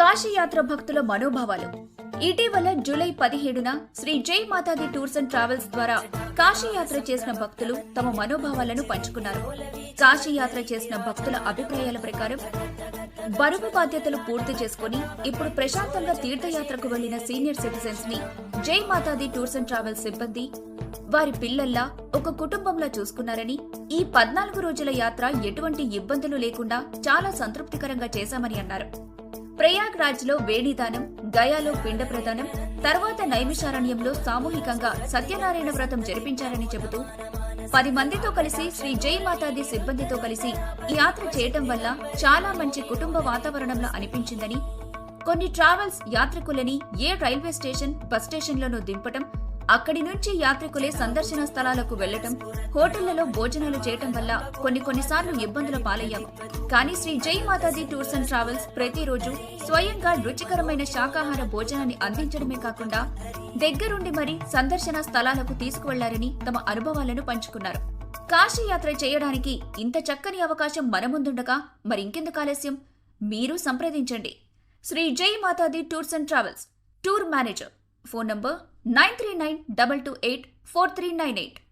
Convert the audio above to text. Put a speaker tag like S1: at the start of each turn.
S1: కాశీయాత్ర భక్తుల మనోభావాలు. ఇటీవల జూలై పదిహేడున Shri Jai Matadi tours and travels ద్వారా కాశీయాత్ర చేసిన భక్తులు తమ మనోభావాలను పంచుకున్నారు. కాశీయాత్ర చేసిన భక్తుల అభిప్రాయాల ప్రకారం బరువు బాధ్యతలు పూర్తి చేసుకుని ఇప్పుడు ప్రశాంతంగా తీర్థయాత్రకు వెళ్ళిన సీనియర్ సిటిజన్స్ని జై మాతాది టూర్స్ అండ్ ట్రావెల్స్ సిబ్బంది వారి పిల్లల్లా ఒక కుటుంబంలా చూసుకున్నారని ఈ పద్నాలుగు రోజుల యాత్ర ఎటువంటి ఇబ్బందులు లేకుండా చాలా సంతృప్తికరంగా చేశామని అన్నారు. ప్రయాగ్రాజ్లో వేణిదానం గయాలో పిండ ప్రదానం తర్వాత నైమిషారణ్యంలో సామూహికంగా సత్యనారాయణ వ్రతం జరిపించారని చెబుతూ పది మందితో కలిసి శ్రీ జై మాతాది సిబ్బందితో కలిసి ఈ యాత్ర చేయటం వల్ల చాలా మంచి కుటుంబ వాతావరణంలో అనిపించిందని కొన్ని ట్రావెల్స్ యాత్రికులని ఏ రైల్వే స్టేషన్ బస్ స్టేషన్లను దింపటం అక్కడి నుంచి యాత్రికులే సందర్శన స్థలాలకు వెళ్ళటం హోటళ్ళలో భోజనాలు చేయటం వల్ల కొన్ని కొన్నిసార్లు ఇబ్బందుల పాలయ్యాము. కానీ శ్రీ జై మాతాజీ టూర్స్ అండ్ ట్రావెల్స్ ప్రతిరోజు స్వయంగా రుచికరమైన శాకాహార భోజనాన్ని అందించడమే కాకుండా దగ్గరుండి మరి సందర్శన స్థలాలకు తీసుకువెళ్ళారని తమ అనుభవాలను పంచుకున్నారు. కాశీ యాత్ర చేయడానికి ఇంత చక్కని అవకాశం మన ముందుండగా మరింకెందుకు ఆలస్యం? మీరు సంప్రదించండి. Sri Jai Matadi tours and travels tour manager. Phone number 939 228 4398.